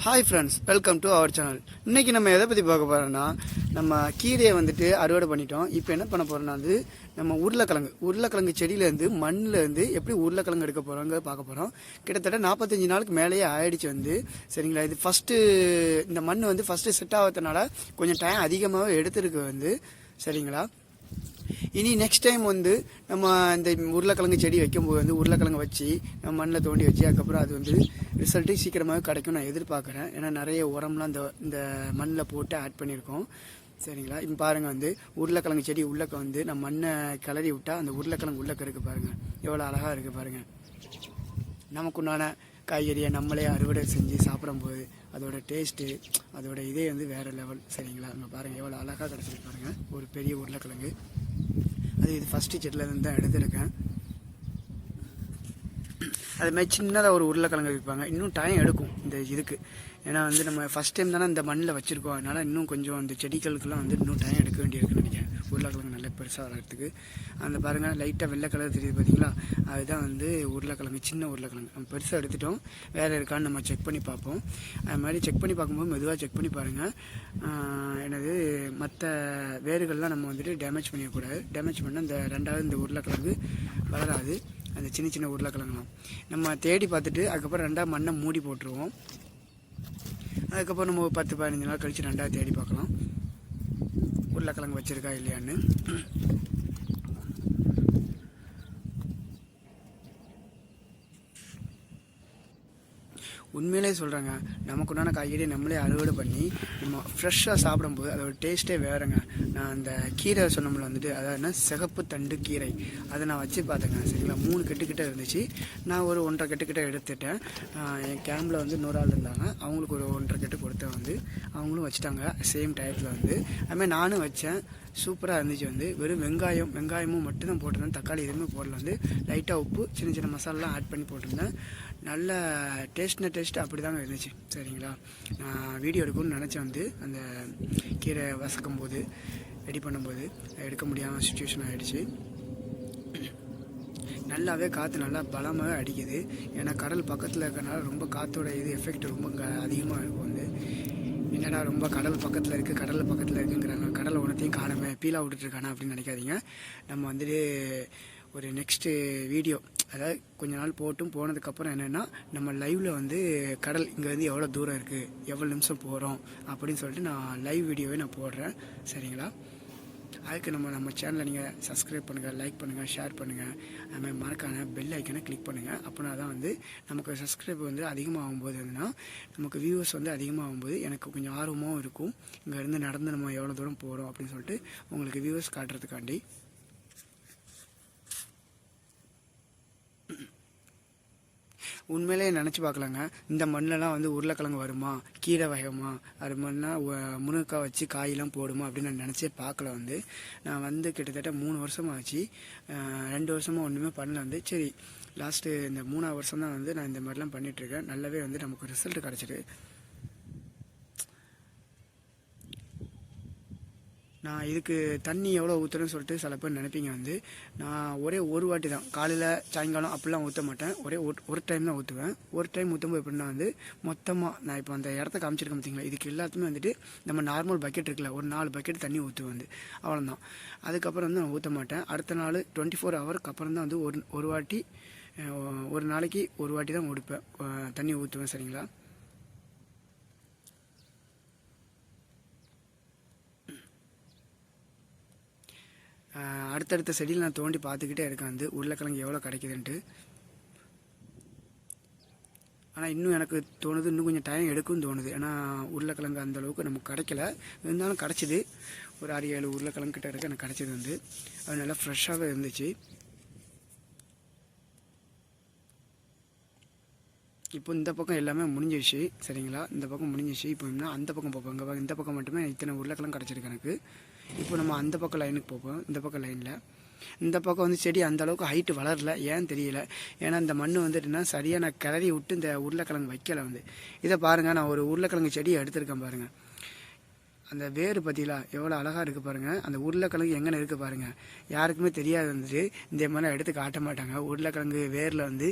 Hi friends welcome to our channel இன்றைக்கி நம்ம எதை பற்றி பார்க்க போகிறோம்னா நம்ம கீரையை வந்துட்டு அறுவடை பண்ணிட்டோம். இப்போ என்ன பண்ண போகிறோம்னா வந்து நம்ம உருளைக்கிழங்கு உருளைக்கிழங்கு செடியிலேருந்து மண்ணிலேருந்து எப்படி உருளைக்கிழங்கு எடுக்க போகிறோங்க பார்க்க போகிறோம் கிட்டத்தட்ட நாற்பத்தஞ்சு நாளுக்கு மேலேயே ஆயிடுச்சு வந்து. சரிங்களா? இது ஃபஸ்ட்டு இந்த மண் வந்து ஃபஸ்ட்டு செட் ஆகிறதுனால கொஞ்சம் டைம் அதிகமாகவே எடுத்துருக்கு வந்து. சரிங்களா? இனி நெக்ஸ்ட் டைம் வந்து நம்ம இந்த உருளைக்கிழங்கு செடி வைக்கும்போது வந்து உருளைக்கிழங்கு வச்சு நம்ம மண்ணில் தோண்டி வச்சு அதுக்கப்புறம் அது வந்து ரிசல்ட்டு சீக்கிரமாகவே கிடைக்கும் நான் எதிர்பார்க்குறேன். ஏன்னா நிறைய உரம்லாம் இந்த இந்த மண்ணில் போட்டு ஆட் பண்ணியிருக்கோம். சரிங்களா? இப்போ பாருங்கள் வந்து உருளைக்கிழங்கு செடி உள்ளக்க வந்து நம்ம மண்ணை கிளறி விட்டால் அந்த உருளைக்கிழங்கு உள்ளக்க இருக்குது பாருங்கள் எவ்வளோ அழகாக இருக்குது பாருங்கள் நமக்குண்டான காய்கறியை நம்மளே அறுவடை செஞ்சு சாப்பிடும்போது அதோட டேஸ்ட்டு அதோட இதே வந்து வேறு லெவல் சரிங்களா? அங்கே பாருங்கள் எவ்வளோ அழகாக கிடச்சிருக்கு பாருங்கள் ஒரு பெரிய உருளைக்கிழங்கு. அது இது ஃபஸ்ட்டு செட்டிலேருந்து தான் எடுத்திருக்கேன். அது மாதிரி சின்னதாக ஒரு உருளைக்கிழங்கு வைப்பாங்க இன்னும் டைம் எடுக்கும் இந்த இதுக்கு. ஏன்னா வந்து நம்ம ஃபஸ்ட் டைம் தானே இந்த மண்ணில் வச்சுருக்கோம். அதனால் இன்னும் கொஞ்சம் இந்த செடிகளுக்கெல்லாம் வந்து இன்னும் டைம் எடுக்க வேண்டியிருக்குன்னு நினைக்கிறேன். உருளைக்கிழங்கு நல்ல பெருசாக வளர்கிறதுக்கு அந்த பாருங்கள் லைட்டாக வெள்ளை கலர் தெரியுது பார்த்தீங்களா அதுதான் வந்து உருளைக்கிழங்கு சின்ன உருளைக்கிழங்கு. நம்ம பெருசாக எடுத்துட்டோம். வேறு இருக்கான்னு நம்ம செக் பண்ணி பார்ப்போம். அது மாதிரி செக் பண்ணி பார்க்கும்போது மெதுவாக செக் பண்ணி பாருங்கள் எனது மற்ற வேர்கள்லாம் நம்ம வந்துட்டு டேமேஜ் பண்ணிடக்கூடாது. டேமேஜ் பண்ணால் இந்த ரெண்டாவது இந்த உருளைக்கிழங்கு வளராது. அந்த சின்ன சின்ன உருளைக்கிழங்குலாம். நம்ம தேடி பார்த்துட்டு அதுக்கப்புறம் ரெண்டாவது மண்ணை மூடி போட்டுருவோம். அதுக்கப்புறம் நம்ம ஒரு பத்து பதினஞ்சு நாள் கழித்து ரெண்டாவது தேடி பார்க்கலாம். உருளைக்கிழங்கு வச்சுருக்கா இல்லையான்னு? உண்மையிலே சொல்கிறேங்க நமக்கு உண்டான காய்கறி நம்மளே அறுவடை பண்ணி நம்ம ஃப்ரெஷ்ஷாக சாப்பிடும்போது அதோட டேஸ்ட்டே வேறுங்க. நான் அந்த கீரை சொன்னோம்ல வந்துட்டு அதாவது சிகப்பு தண்டு கீரை. அதை நான் வச்சு பார்த்தேங்க சரிங்களா? மூணு கட்டுக்கிட்ட இருந்துச்சு. நான் ஒரு ஒன்றரை கட்டுக்கிட்ட எடுத்துட்டேன். என் கேம்பில் வந்து நூறு ஆள் இருந்தாங்க. அவங்களுக்கு ஒரு ஒன்றரை கெட்டு கொடுத்தேன் வந்து. அவங்களும் வச்சுட்டாங்க சேம் டயத்தில் வந்து. அதுமாதிரி நானும் வச்சேன். சூப்பராக இருந்துச்சு வந்து. வெறும் வெங்காயம் வெங்காயமும் மட்டும்தான் போட்டிருந்தேன். தக்காளி எதுவுமே போடல வந்து. லைட்டாக உப்பு சின்ன சின்ன மசாலாலாம் ஆட் பண்ணி போட்டிருந்தேன். நல்ல டேஸ்ட்ன டேஸ்ட் அப்படி தாங்க இருந்துச்சு. சரிங்களா? நான் வீடியோ எடுக்கணும்னு நினச்சேன் வந்து. அந்த கீரை வசக்கும் போது ரெடி பண்ணும்போது எடுக்க முடியாமல் சுச்சுவேஷன் ஆகிடுச்சு நல்லாவே காற்று நல்லா பலமாகவே அடிக்குது. ஏன்னா கடல் பக்கத்தில் இருக்கிறனால ரொம்ப காற்றோட இது எஃபெக்ட் ரொம்ப க- அதிகமாக இருக்கும் வந்து. என்னடா ரொம்ப கடல் பக்கத்தில் இருக்குது கடல் பக்கத்தில் இருக்குங்கிறாங்க. கடல் உனத்தையும் காணாம பீலா விட்டுட்ருக்கானா அப்படின்னு நினைக்காதீங்க. நம்ம வந்துட்டு ஒரு நெக்ஸ்ட்டு வீடியோ அதாவது கொஞ்ச நாள் போட்டும் போனதுக்கப்புறம் என்னென்னா நம்ம லைவில் வந்து கடல் இங்கேருந்து எவ்வளோ தூரம் இருக்குது எவ்வளோ நிமிஷம் போகிறோம் அப்படின்னு சொல்லிட்டு நான் லைவ் வீடியோவே நான் போடுறேன். சரிங்களா? அதுக்கு நம்ம நம்ம சேனலை நீங்கள் சப்ஸ்கிரைப் பண்ணுங்கள் லைக் பண்ணுங்கள் ஷேர் பண்ணுங்கள் அதுமாதிரி மறக்காம பெல் ஐக்கனை கிளிக் பண்ணுங்கள் அப்போனா தான் வந்து நமக்கு சப்ஸ்கிரைப் வந்து அதிகமாகும் போது என்னன்னா நமக்கு வியூவர்ஸ் வந்து அதிகமாகும் போது எனக்கு கொஞ்சம் ஆர்வமாகவும் இருக்கும். இங்கேருந்து நடந்து நம்ம எவ்வளோ தூரம் போகிறோம் அப்படின்னு சொல்லிட்டு உங்களுக்கு வியூவர்ஸ் காட்டுறதுக்காண்டி. உண்மையிலே நினச்சி பார்க்கலாங்க. இந்த மண்ணிலலாம் வந்து உருளைக்கிழங்கு வருமா? கீரை வகைமா அது மண்ணா முருங்கைக்காய் வச்சு காயெல்லாம் போடுமா? அப்படின்னு நான் நினச்சே பார்க்கல வந்து. நான் வந்து கிட்டத்தட்ட மூணு வருஷம் ஆச்சு. ரெண்டு வருஷமாக ஒன்றுமே பண்ணல வந்து. சரி லாஸ்ட்டு இந்த மூணாவது வருஷம் தான் வந்து நான் இந்த மாதிரிலாம் பண்ணிகிட்ருக்கேன் நல்லாவே வந்து நமக்கு ரிசல்ட் கிடச்சிட்டு நான் இதுக்கு தண்ணி எவ்வளோ ஊற்றுறேன்னு சொல்லிட்டு சில பேர் நினைப்பீங்க வந்து நான் ஒரே ஒரு வாட்டி தான். காலையில் சாயங்காலம் அப்படிலாம் ஊற்ற மாட்டேன். ஒரே ஒரு- ஒரு டைம் தான் ஊற்றுவேன் ஒரு டைம் ஊற்றும்போது எப்படின்னா வந்து மொத்தமாக நான் இப்போ அந்த இடத்த காமிச்சிருக்கேன் பார்த்தீங்களா இதுக்கு எல்லாத்துமே வந்துட்டு நம்ம நார்மல் பக்கெட் இருக்குல்ல ஒரு நாலு பக்கெட் தண்ணி ஊற்றுவேன் வந்து. அவ்வளோதான் அதுக்கப்புறம் வந்து நான் ஊற்ற மாட்டேன். அடுத்த நாள் டுவெண்ட்டி ஃபோர் ஹவருக்கு அப்புறம் தான் வந்து ஒரு ஒரு வாட்டி ஒரு நாளைக்கு ஒரு வாட்டி தான் உடுப்பேன். தண்ணி ஊற்றுவேன் சரிங்களா? அடுத்தடுத்த செடியில் நான் தோண்டி பார்த்துக்கிட்டே இருக்கேன். வந்து உருளைக்கிழங்கு எவ்வளோ கிடைக்குதுன்ட்டு. ஆனால் இன்னும் எனக்கு தோணுது இன்னும் கொஞ்சம் டைம் எடுக்கும்னு தோணுது. ஏன்னா உருளைக்கிழங்கு அந்தளவுக்கு நமக்கு கிடைக்கல. இருந்தாலும் கிடச்சிது. ஒரு ஆறு ஏழு உருளைக்கிழங்கு கிட்ட இருக்க எனக்கு கிடச்சிது வந்து. அது நல்லா ஃப்ரெஷ்ஷாகவே இருந்துச்சு. இப்போ இந்த பக்கம் எல்லாமே முடிஞ்சிச்சு சரிங்களா? இந்த பக்கம் முடிஞ்சிச்சு இப்போ என்ன அந்த பக்கம் பார்ப்போம். இந்த பக்கம் மட்டுமே இத்தனை உருளைக்கிழங்கு கிடச்சிருக்கு எனக்கு. இப்போ நம்ம அந்த பக்கம் லைனுக்கு போவோம். இந்த பக்கம் லைனில் இந்த பக்கம் வந்து செடி அந்த அளவுக்கு ஹைட்டு வளரல. ஏன் தெரியல. ஏன்னா இந்த மண் வந்துட்டுனா சரியாக நான் கிளறி விட்டு இந்த உருளைக்கிழங்கு வைக்கலை வந்து. இதை பாருங்கள் நான் ஒரு உருளைக்கிழங்கு செடியை எடுத்திருக்கேன் பாருங்கள் அந்த வேர் பார்த்தீங்களா எவ்வளோ அழகாக இருக்குது பாருங்கள் அந்த உருளைக்கிழங்கு எங்கே இருக்குது பாருங்கள் யாருக்குமே தெரியாது வந்துட்டு இந்த மாதிரிலாம் எடுத்து காட்ட மாட்டாங்க. உருளைக்கிழங்கு வேரில் வந்து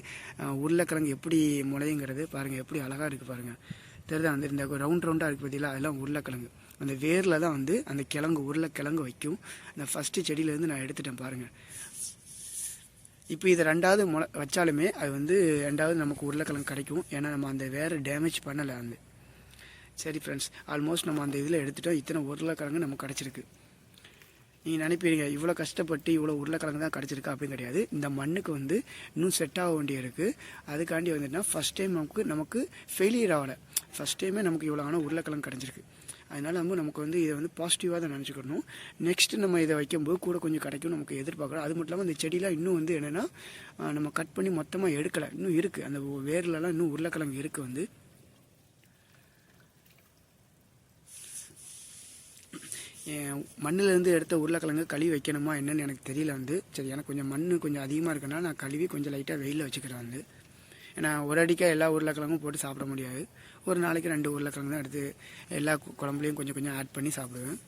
உருளைக்கிழங்கு எப்படி முளையுங்கிறது பாருங்கள் எப்படி அழகாக இருக்குது பாருங்கள் தெரியுதா வந்து இந்த ரவுண்ட் ரவுண்டாக இருக்குது பார்த்தீங்களா அதெல்லாம் உருளைக்கிழங்கு. அந்த வேரில் தான் வந்து அந்த கிழங்கு உருளைக்கிழங்கு வைக்கும். அந்த ஃபஸ்ட்டு செடியிலேருந்து நான் எடுத்துட்டேன் பாருங்கள் இப்போ இதை ரெண்டாவது முளை வச்சாலுமே அது வந்து ரெண்டாவது நமக்கு உருளைக்கிழங்கு கிடைக்கும். ஏன்னா நம்ம அந்த வேறு டேமேஜ் பண்ணலை அந்த. சரி ஃப்ரெண்ட்ஸ் ஆல்மோஸ்ட் நம்ம அந்த இதில் எடுத்துட்டோம். இத்தனை உருளைக்கிழங்கு நமக்கு கிடச்சிருக்கு. நீங்கள் நினைப்பீங்க இவ்வளோ கஷ்டப்பட்டு இவ்வளோ உருளைக்கிழங்கு தான் கிடச்சிருக்கு அப்படின்னு கிடையாது. இந்த மண்ணுக்கு வந்து இன்னும் செட் ஆக வேண்டிய இருக்குது அதுக்காண்டி வந்துட்டுனா ஃபஸ்ட் டைம் நமக்கு நமக்கு ஃபெயிலியர் ஆகலை. ஃபஸ்ட் டைமே நமக்கு இவ்வளோ ஆனால் உருளைக்கிழங்கு கிடைச்சிருக்கு. அதனால் வந்து நமக்கு வந்து இதை வந்து பாசிட்டிவாக தான் நினச்சிக்கணும். நெக்ஸ்ட்டு நம்ம இதை வைக்கும்போது கூட கொஞ்சம் கிடைக்கும் நமக்கு எதிர்பார்க்குறோம். அது மட்டும் இல்லாமல் இந்த செடியெலாம் இன்னும் வந்து என்னென்னா நம்ம கட் பண்ணி மொத்தமாக எடுக்கலை. இன்னும் இருக்குது அந்த வேர்லலாம் இன்னும் உருளைக்கிழங்கு இருக்குது வந்து. என் மண்ணிலேருந்து எடுத்த உருளைக்கிழங்கு கழுவி வைக்கணுமா என்னென்னு எனக்கு தெரியல வந்து. சரி எனக்கு கொஞ்சம் மண் கொஞ்சம் அதிகமாக இருக்குன்னா நான் கழுவி கொஞ்சம் லைட்டாக வெயிலில் வச்சுக்கிறேன் வந்து. ஏன்னா ஒரு அடிக்காக எல்லா உருளைக்கிழங்கும் போட்டு சாப்பிட முடியாது. ஒரு நாளைக்கு ரெண்டு உருளைக்கிழங்கு தான் எடுத்து எல்லா குழம்புலையும் கொஞ்சம் கொஞ்சம் ஆட் பண்ணி சாப்பிடுவேன்.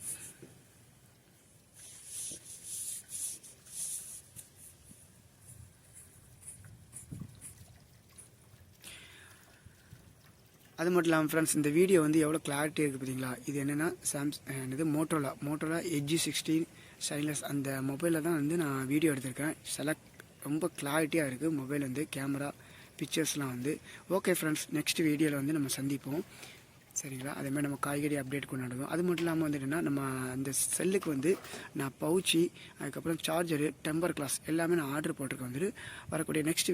அது மட்டும் இல்லாமல் ஃப்ரெண்ட்ஸ் இந்த வீடியோ வந்து எவ்வளோ கிளாரிட்டி இருக்குது பார்த்தீங்களா இது என்னென்னா சாம்ஸ் இது Motorola Motorola edge sixteen stylus அந்த மொபைலில் தான் வந்து நான் வீடியோ எடுத்திருக்கேன். செலக்ட் ரொம்ப கிளாரிட்டியாக இருக்குது மொபைல் வந்து கேமரா பிக்சர்ஸ்லாம் வந்து ஓகே ஃப்ரெண்ட்ஸ் நெக்ஸ்ட் வீடியோவில் வந்து நம்ம சந்திப்போம். சரிங்களா? அதேமாதிரி நம்ம காய்கறி அப்டேட் கொண்டாடுவோம். அது மட்டும் இல்லாமல் வந்து என்னென்னா நம்ம அந்த செல்லுக்கு வந்து நான் பவுச்சி அதுக்கப்புறம் சார்ஜரு டெம்பர் கிளாஸ் எல்லாமே நான் ஆர்டர் போட்டிருக்கேன் வந்துட்டு வரக்கூடிய நெக்ஸ்ட்